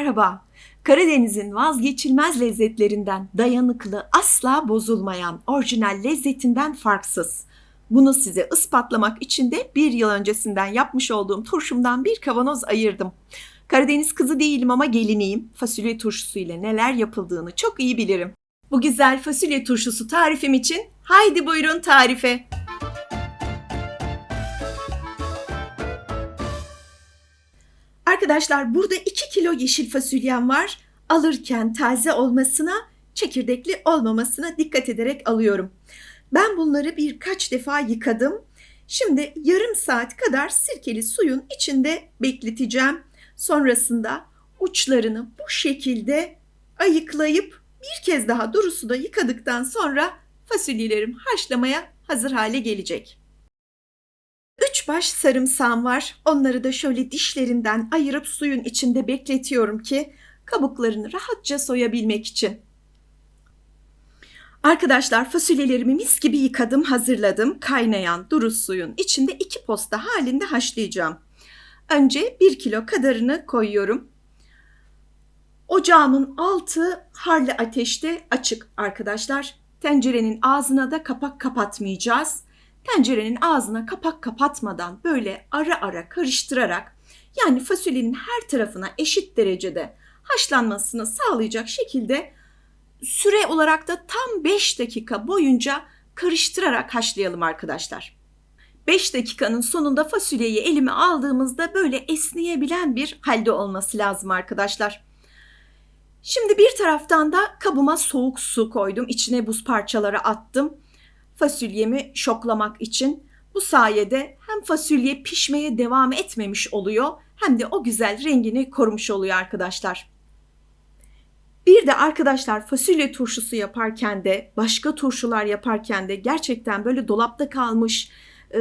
merhaba. Karadeniz'in vazgeçilmez lezzetlerinden dayanıklı, asla bozulmayan, orijinal lezzetinden farksız. Bunu size ispatlamak için de bir yıl öncesinden yapmış olduğum turşumdan bir kavanoz ayırdım. Karadeniz kızı değilim ama geliniyim. Fasulye turşusu ile neler yapıldığını çok iyi bilirim. Bu güzel fasulye turşusu tarifim için haydi buyurun tarife. Arkadaşlar burada 2 kilo yeşil fasulyem var. Alırken taze olmasına, çekirdekli olmamasına dikkat ederek alıyorum. Ben bunları birkaç defa yıkadım. Şimdi yarım saat kadar sirkeli suyun içinde bekleteceğim. Sonrasında uçlarını bu şekilde ayıklayıp bir kez daha duru suda yıkadıktan sonra fasulyelerim haşlamaya hazır hale gelecek. Üç baş sarımsağım var. Onları da şöyle dişlerinden ayırıp suyun içinde bekletiyorum ki kabuklarını rahatça soyabilmek için. Arkadaşlar fasulyelerimi mis gibi yıkadım, hazırladım. Kaynayan duru suyun içinde iki posta halinde haşlayacağım. Önce bir kilo kadarını koyuyorum. Ocağımın altı harlı ateşte açık arkadaşlar. Tencerenin ağzına da kapak kapatmayacağız. Tencerenin ağzına kapak kapatmadan böyle ara ara karıştırarak yani fasulyenin her tarafına eşit derecede haşlanmasını sağlayacak şekilde süre olarak da tam 5 dakika boyunca karıştırarak haşlayalım arkadaşlar. 5 dakikanın sonunda fasulyeyi elime aldığımızda böyle esneyebilen bir halde olması lazım arkadaşlar. Şimdi bir taraftan da kabıma soğuk su koydum. İçine buz parçaları attım. Fasulyemi şoklamak için. Bu sayede hem fasulye pişmeye devam etmemiş oluyor hem de o güzel rengini korumuş oluyor arkadaşlar. Bir de arkadaşlar fasulye turşusu yaparken de başka turşular yaparken de gerçekten böyle dolapta kalmış e,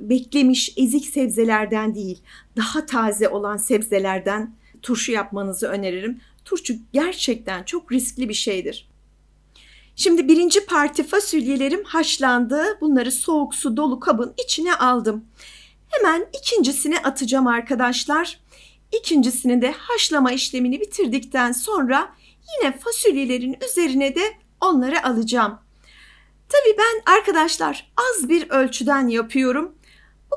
beklemiş ezik sebzelerden değil daha taze olan sebzelerden turşu yapmanızı öneririm. Turşu gerçekten çok riskli bir şeydir. Şimdi birinci parti fasulyelerim haşlandı. Bunları soğuk su dolu kabın içine aldım. Hemen ikincisine atacağım arkadaşlar. İkincisini de haşlama işlemini bitirdikten sonra yine fasulyelerin üzerine de onları alacağım. Tabii ben arkadaşlar az bir ölçüden yapıyorum.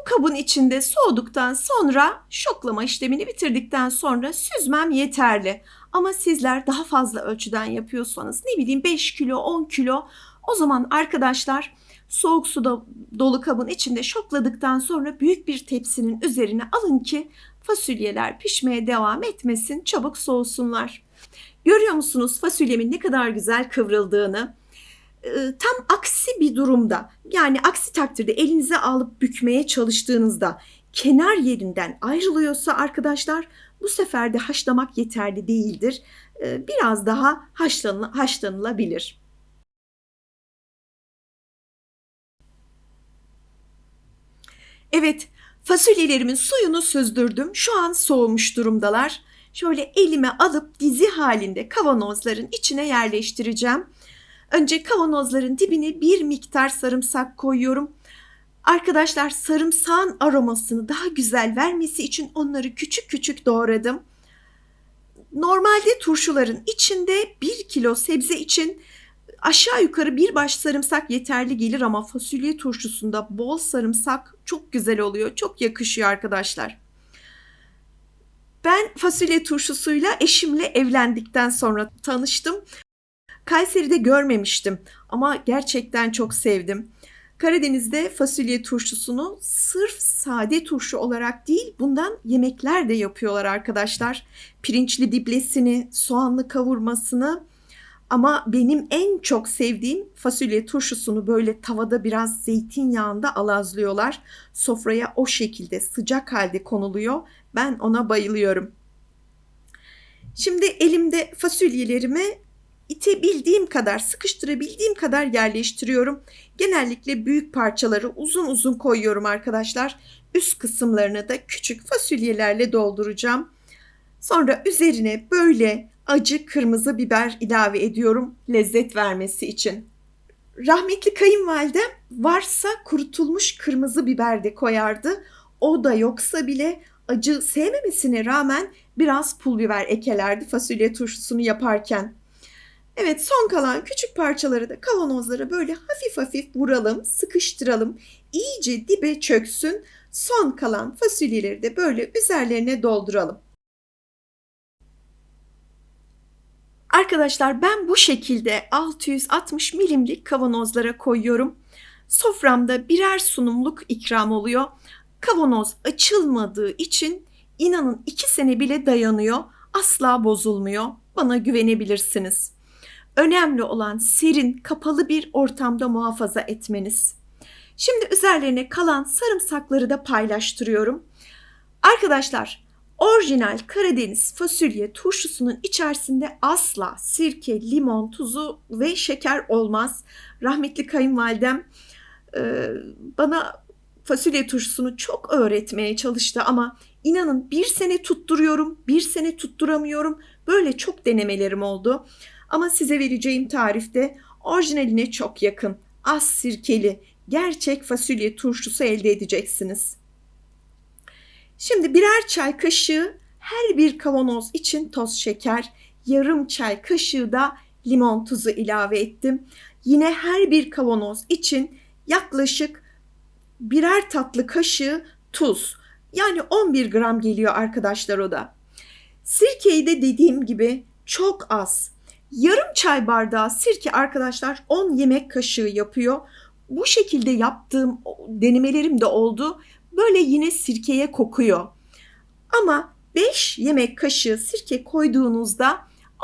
Kabın içinde soğuduktan sonra şoklama işlemini bitirdikten sonra süzmem yeterli. Ama sizler daha fazla ölçüden yapıyorsanız ne bileyim 5 kilo 10 kilo o zaman arkadaşlar soğuk suda dolu kabın içinde şokladıktan sonra büyük bir tepsinin üzerine alın ki fasulyeler pişmeye devam etmesin çabuk soğusunlar. Görüyor musunuz fasulyemin ne kadar güzel kıvrıldığını? Tam aksi bir durumda yani aksi takdirde elinize alıp bükmeye çalıştığınızda kenar yerinden ayrılıyorsa arkadaşlar bu sefer de haşlamak yeterli değildir. Biraz daha haşlanı, haşlanılabilir. Evet, fasulyelerimin suyunu süzdürdüm. Şu an soğumuş durumdalar. Şöyle elime alıp dizi halinde kavanozların içine yerleştireceğim. Önce kavanozların dibine bir miktar sarımsak koyuyorum. Arkadaşlar sarımsağın aromasını daha güzel vermesi için onları küçük küçük doğradım. Normalde turşuların içinde bir kilo sebze için aşağı yukarı bir baş sarımsak yeterli gelir ama fasulye turşusunda bol sarımsak çok güzel oluyor. Çok yakışıyor arkadaşlar. Ben fasulye turşusuyla eşimle evlendikten sonra tanıştım. Kayseri'de görmemiştim ama gerçekten çok sevdim. Karadeniz'de fasulye turşusunu sırf sade turşu olarak değil bundan yemekler de yapıyorlar arkadaşlar. Pirinçli diblesini, soğanlı kavurmasını ama benim en çok sevdiğim fasulye turşusunu böyle tavada biraz zeytinyağında alazlıyorlar. Sofraya o şekilde sıcak halde konuluyor. Ben ona bayılıyorum. Şimdi elimde fasulyelerimi itebildiğim kadar, sıkıştırabildiğim kadar yerleştiriyorum. Genellikle büyük parçaları uzun uzun koyuyorum arkadaşlar. Üst kısımlarını da küçük fasulyelerle dolduracağım. Sonra üzerine böyle acı kırmızı biber ilave ediyorum lezzet vermesi için. Rahmetli kayınvalidem varsa kurutulmuş kırmızı biber de koyardı. O da yoksa bile acı sevmemesine rağmen biraz pul biber ekelerdi fasulye turşusunu yaparken. Evet son kalan küçük parçaları da kavanozlara böyle hafif hafif vuralım, sıkıştıralım. İyice dibe çöksün. Son kalan fasulyeleri de böyle üzerlerine dolduralım. Arkadaşlar ben bu şekilde 660 milimlik kavanozlara koyuyorum. Soframda birer sunumluk ikram oluyor. Kavanoz açılmadığı için inanın 2 sene bile dayanıyor. Asla bozulmuyor. Bana güvenebilirsiniz. Önemli olan serin, kapalı bir ortamda muhafaza etmeniz. Şimdi üzerlerine kalan sarımsakları da paylaştırıyorum. Arkadaşlar, orijinal Karadeniz fasulye turşusunun içerisinde asla sirke, limon, tuzu ve şeker olmaz. Rahmetli kayınvalidem e, bana fasulye turşusunu çok öğretmeye çalıştı ama inanın bir sene tutturuyorum, bir sene tutturamıyorum. Böyle çok denemelerim oldu. Ama size vereceğim tarifte orijinaline çok yakın, az sirkeli, gerçek fasulye turşusu elde edeceksiniz. Şimdi birer çay kaşığı her bir kavanoz için toz şeker, yarım çay kaşığı da limon tuzu ilave ettim. Yine her bir kavanoz için yaklaşık birer tatlı kaşığı tuz. Yani 11 gram geliyor arkadaşlar o da. Sirkeyi de dediğim gibi çok az. Yarım çay bardağı sirke arkadaşlar 10 yemek kaşığı yapıyor. Bu şekilde yaptığım denemelerim de oldu. Böyle yine sirkeye kokuyor. Ama 5 yemek kaşığı sirke koyduğunuzda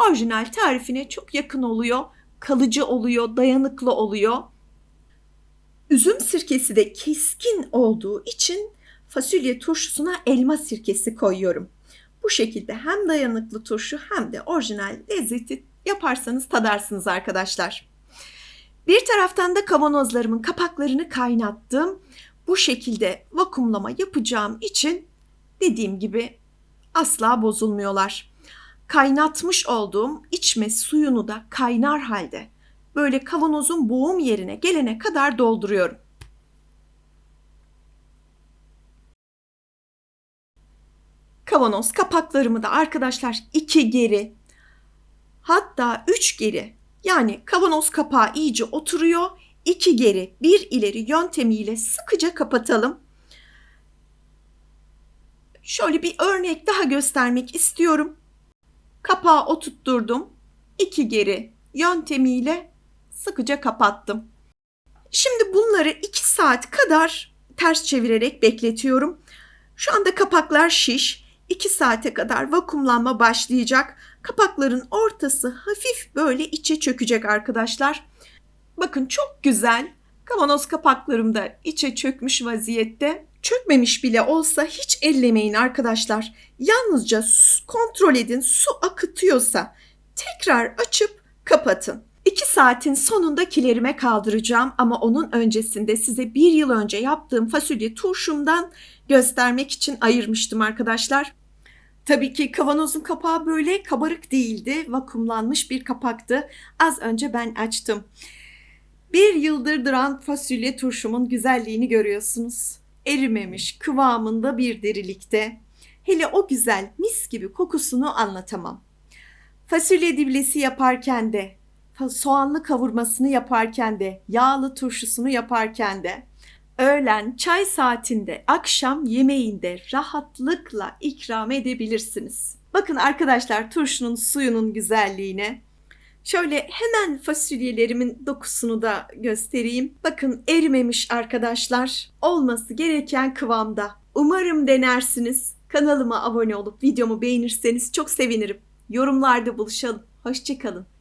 orijinal tarifine çok yakın oluyor. Kalıcı oluyor, dayanıklı oluyor. Üzüm sirkesi de keskin olduğu için fasulye turşusuna elma sirkesi koyuyorum. Bu şekilde hem dayanıklı turşu hem de orijinal lezzeti yaparsanız tadarsınız arkadaşlar. Bir taraftan da kavanozlarımın kapaklarını kaynattım. Bu şekilde vakumlama yapacağım için dediğim gibi asla bozulmuyorlar. Kaynatmış olduğum içme suyunu da kaynar halde böyle kavanozun boğum yerine gelene kadar dolduruyorum. Kavanoz kapaklarımı da arkadaşlar iki geri hatta üç geri yani kavanoz kapağı iyice oturuyor. iki geri bir ileri yöntemiyle sıkıca kapatalım. Şöyle bir örnek daha göstermek istiyorum. Kapağı oturtturdum. iki geri yöntemiyle sıkıca kapattım. Şimdi bunları 2 saat kadar ters çevirerek bekletiyorum. Şu anda kapaklar şiş. 2 saate kadar vakumlanma başlayacak. Kapakların ortası hafif böyle içe çökecek arkadaşlar. Bakın çok güzel. Kavanoz kapaklarım da içe çökmüş vaziyette. Çökmemiş bile olsa hiç ellemeyin arkadaşlar. Yalnızca kontrol edin su akıtıyorsa tekrar açıp kapatın. 2 saatin sonunda kilerime kaldıracağım ama onun öncesinde size bir yıl önce yaptığım fasulye turşumdan göstermek için ayırmıştım arkadaşlar. Tabii ki kavanozun kapağı böyle kabarık değildi. Vakumlanmış bir kapaktı. Az önce ben açtım. Bir yıldır duran fasulye turşumun güzelliğini görüyorsunuz. Erimemiş, kıvamında bir dirilikte. Hele o güzel mis gibi kokusunu anlatamam. Fasulye diblesi yaparken de soğanlı kavurmasını yaparken de, yağlı turşusunu yaparken de, öğlen çay saatinde, akşam yemeğinde rahatlıkla ikram edebilirsiniz. Bakın arkadaşlar turşunun suyunun güzelliğine. Şöyle hemen fasulyelerimin dokusunu da göstereyim. Bakın erimemiş arkadaşlar. Olması gereken kıvamda. Umarım denersiniz. Kanalıma abone olup videomu beğenirseniz çok sevinirim. Yorumlarda buluşalım. Hoşçakalın.